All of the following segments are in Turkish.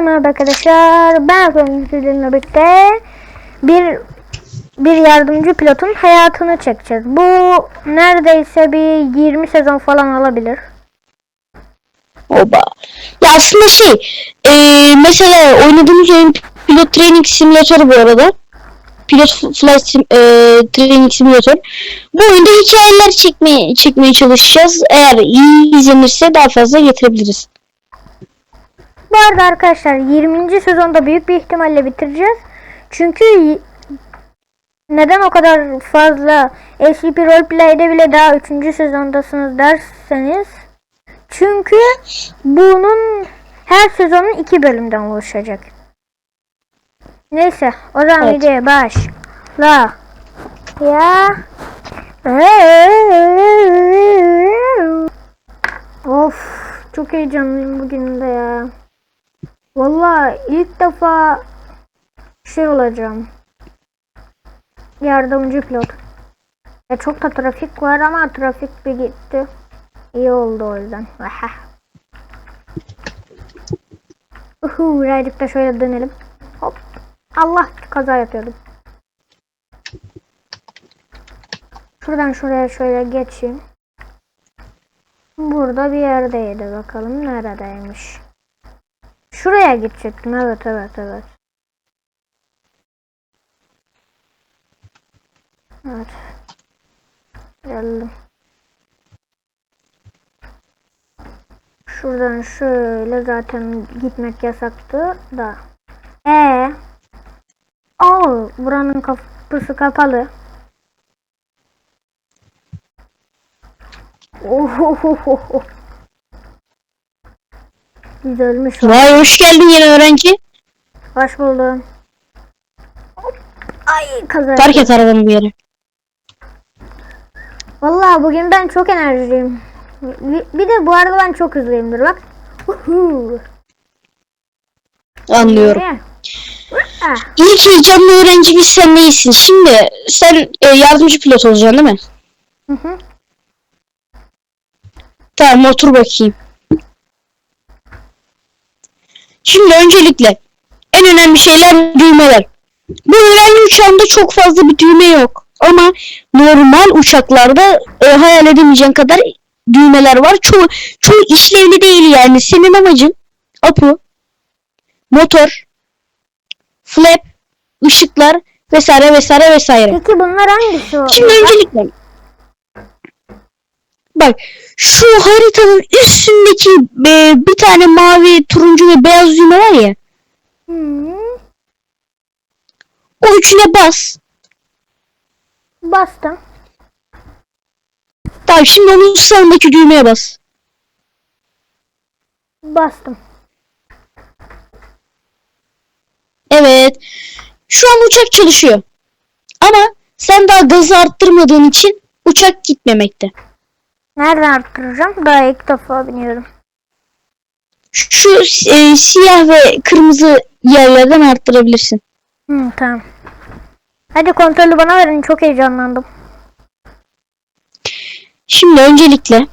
merhaba arkadaşlar. Ben Efendim sizinle birlikte bir bir yardımcı pilotun hayatını çekeceğiz. Bu neredeyse bir 20 sezon falan alabilir. Oba. Ya aslında şey e, mesela oynadığımız oyun Pilot Training Simulator bu arada. Pilot Flight Sim, e, Training Simulator. Bu oyunda hikayeler çekmeye çekmeye çalışacağız. Eğer iyi izlenirse daha fazla getirebiliriz. Bu arada arkadaşlar 20. sezonda büyük bir ihtimalle bitireceğiz. Çünkü neden o kadar fazla SCP Roleplay'de bile daha 3. sezondasınız derseniz çünkü bunun her sezonun iki bölümden oluşacak. Neyse o zaman Evet. videoya başla. Ya. Of çok heyecanlıyım bugün de ya. Vallahi ilk defa şey olacağım. Yardımcı pilot. Ya çok da trafik var ama trafik bir gitti. İyi oldu o yüzden. Aha. Uhu, birazcık da şöyle dönelim. Hop. Allah kaza yapıyordum. Şuradan şuraya şöyle geçeyim. Burada bir yerdeydi bakalım neredeymiş. Şuraya gidecektim evet evet evet. Evet. Geldim. Şuradan şöyle zaten gitmek yasaktı da. E. Oo, buranın kapısı kapalı. O. Vay hoş geldin yeni öğrenci. Hoş buldum. Ay kaza. Park et arabanı bir yere. Vallahi bugün ben çok enerjiyim. Bir, de bu arada ben çok hızlıyımdır bak. Uhu. Anlıyorum. İlk heyecanlı öğrencimiz sen değilsin. Şimdi sen e, yardımcı pilot olacaksın değil mi? Hı hı. Tamam otur bakayım. Şimdi öncelikle en önemli şeyler düğmeler. Bu öğrenci uçağında çok fazla bir düğme yok. Ama normal uçaklarda e, hayal edemeyeceğin kadar düğmeler var. Çoğu, çoğu işlevli değil yani. Senin amacın apu, motor, flap, ışıklar vesaire vesaire vesaire. Peki bunlar hangisi? Şimdi öncelikle bak şu haritanın üstündeki e, bir tane mavi, turuncu ve beyaz düğme var ya. Hmm, O üçüne bas. bastım. Tamam şimdi onun sağındaki düğmeye bas. Bastım. Evet. Şu an uçak çalışıyor. Ama sen daha gazı arttırmadığın için uçak gitmemekte. Nereden arttıracağım? Daha ilk defa biniyorum. Şu e, siyah ve kırmızı yerlerden arttırabilirsin. Hı, tamam. Hadi kontrolü bana verin. Çok heyecanlandım. Şimdi öncelikle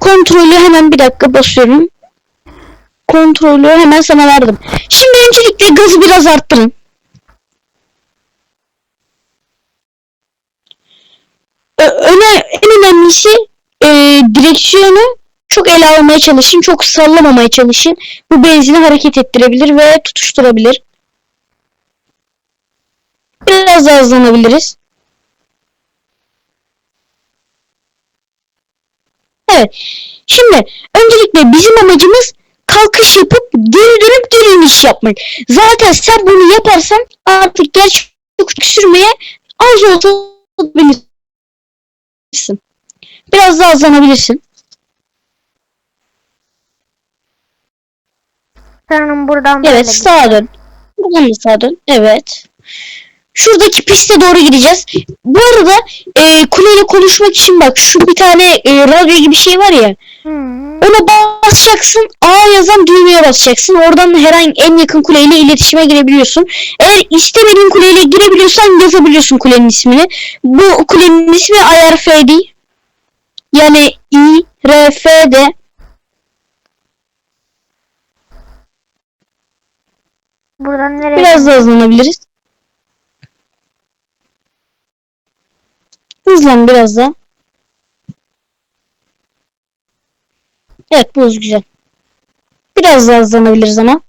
kontrolü hemen bir dakika basıyorum. Kontrolü hemen sana verdim. Şimdi öncelikle gazı biraz arttırın. Öne, en önemlisi e, direksiyonu çok ele almaya çalışın. Çok sallamamaya çalışın. Bu benzini hareket ettirebilir ve tutuşturabilir. Biraz daha hızlanabiliriz. Evet. Şimdi öncelikle bizim amacımız kalkış yapıp geri dönüp geri iniş yapmak. Zaten sen bunu yaparsan artık gerçek sürmeye az olsa bilirsin. Biraz daha hızlanabilirsin. Sanırım buradan Evet böyle sağa dön. Buradan da sağa dön. Evet. Şuradaki piste doğru gideceğiz. Bu arada e, kuleyle konuşmak için bak şu bir tane e, radyo gibi şey var ya. Hmm. Ona basacaksın. A yazan düğmeye basacaksın. Oradan herhangi en yakın kuleyle iletişime girebiliyorsun. Eğer istemediğin kuleyle girebiliyorsan yazabiliyorsun kulenin ismini. Bu kulenin ismi IRFD. Yani IRFD. Buradan nereye? Biraz da hızlanabiliriz. Hızlan biraz da. Evet bu güzel. Biraz daha hızlanabiliriz ama.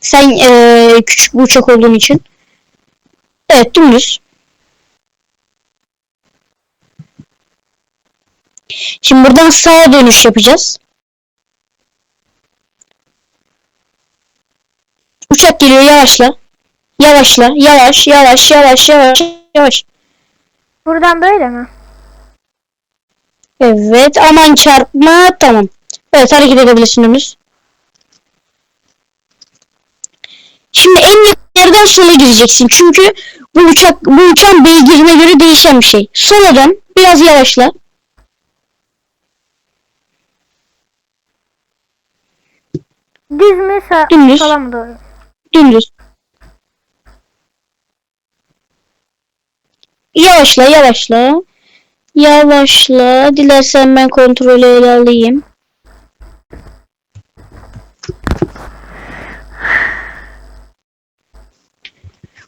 Sen eee, küçük bir uçak olduğun için. Evet dümdüz. Şimdi buradan sağa dönüş yapacağız. Uçak geliyor yavaşla. Yavaşla. Yavaş yavaş yavaş yavaş yavaş. Buradan böyle mi? Evet aman çarpma tamam. Evet hareket edebilirsin Ömür. Şimdi en yakın yerden sola gireceksin. Çünkü bu uçak bu uçağın beygirine göre değişen bir şey. Sola dön. Biraz yavaşla. Düz mü sağ, Dümdüz. sola mı doğru? Dümdüz. Yavaşla yavaşla. Yavaşla. Dilersen ben kontrolü ele alayım.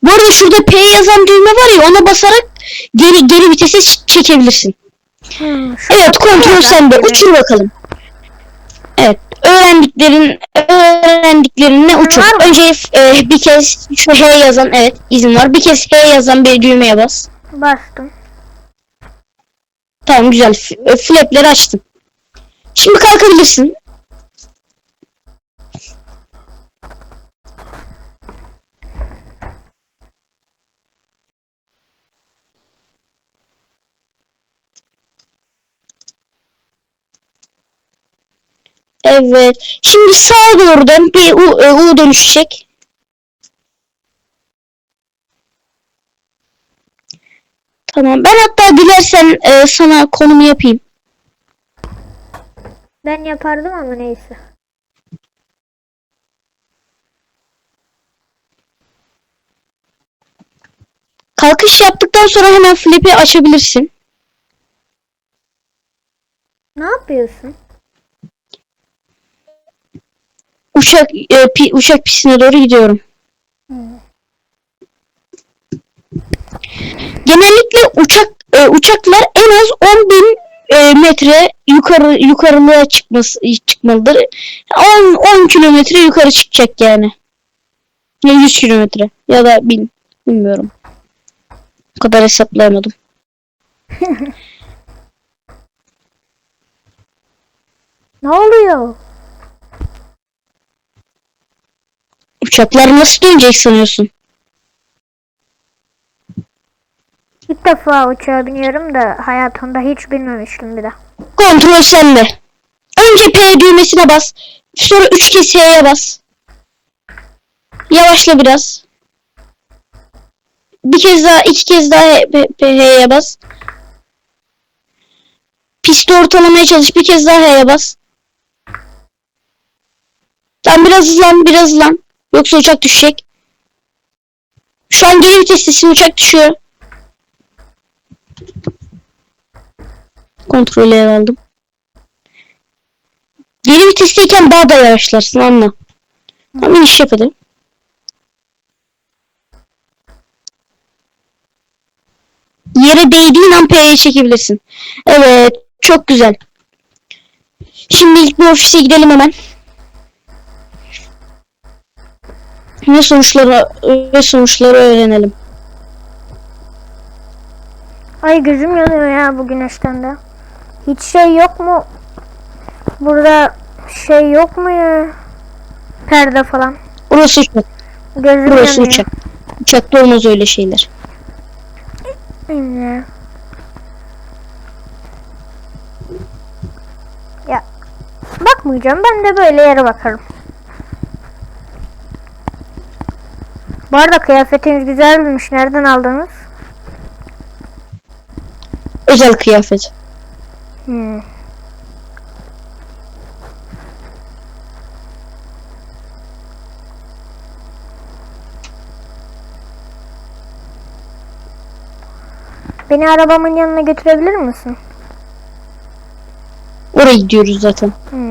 Bu arada şurada P yazan düğme var ya ona basarak geri geri vitese ç- çekebilirsin. Hmm, Evet kontrol sende. Uçur bakalım. Evet. Öğrendiklerin öğrendiklerine uçur. Var mı? Önce e, bir kez şu H yazan evet izin var. Bir kez H yazan bir düğmeye bas. Bastım. Tamam güzel. E, flapleri açtım. Şimdi kalkabilirsin. Evet. Şimdi sağa doğru dön. Bir U, e, U dönüşecek. Tamam. Ben hatta dilersen e, sana konumu yapayım. Ben yapardım ama neyse. Kalkış yaptıktan sonra hemen flap'i açabilirsin. Ne yapıyorsun? Uçak e, pi- uçak pistine doğru gidiyorum. Genellikle uçak e, uçaklar en az 10 bin e, metre yukarı yukarılığa çıkması çıkmalıdır. 10 10 kilometre yukarı çıkacak yani. Ya 100 kilometre ya da 1000 bilmiyorum. O kadar hesaplayamadım. Ne oluyor? Uçaklar nasıl dönecek sanıyorsun? İlk defa uçağa biniyorum da hayatımda hiç binmemiştim bir de. Kontrol sende. Önce P düğmesine bas. Sonra 3 kez H'ye bas. Yavaşla biraz. Bir kez daha, iki kez daha H- P- P- H'ye bas. Pisti ortalamaya çalış. Bir kez daha H'ye bas. Tamam biraz hızlan, biraz hızlan. Yoksa uçak düşecek. Şu an geri vitestesin, uçak düşüyor. Kontrolü ele aldım. Geri vitesteyken daha da yavaşlarsın anla. Ama iş yap hadi. Yere değdiğin an P'ye çekebilirsin. Evet. Çok güzel. Şimdi ilk bir ofise gidelim hemen. Ve sonuçları ve sonuçları öğrenelim. Ay gözüm yanıyor ya bu güneşten de. Hiç şey yok mu? Burada şey yok mu ya? Perde falan. Burası uçak. Gözüm Burası yanıyor. uçak. Uçakta olmaz öyle şeyler. Ya. ya. Bakmayacağım. Ben de böyle yere bakarım. Bu arada kıyafetiniz güzelmiş. Nereden aldınız? Özel kıyafet. Hmm. Beni arabamın yanına götürebilir misin? Oraya gidiyoruz zaten. Hmm.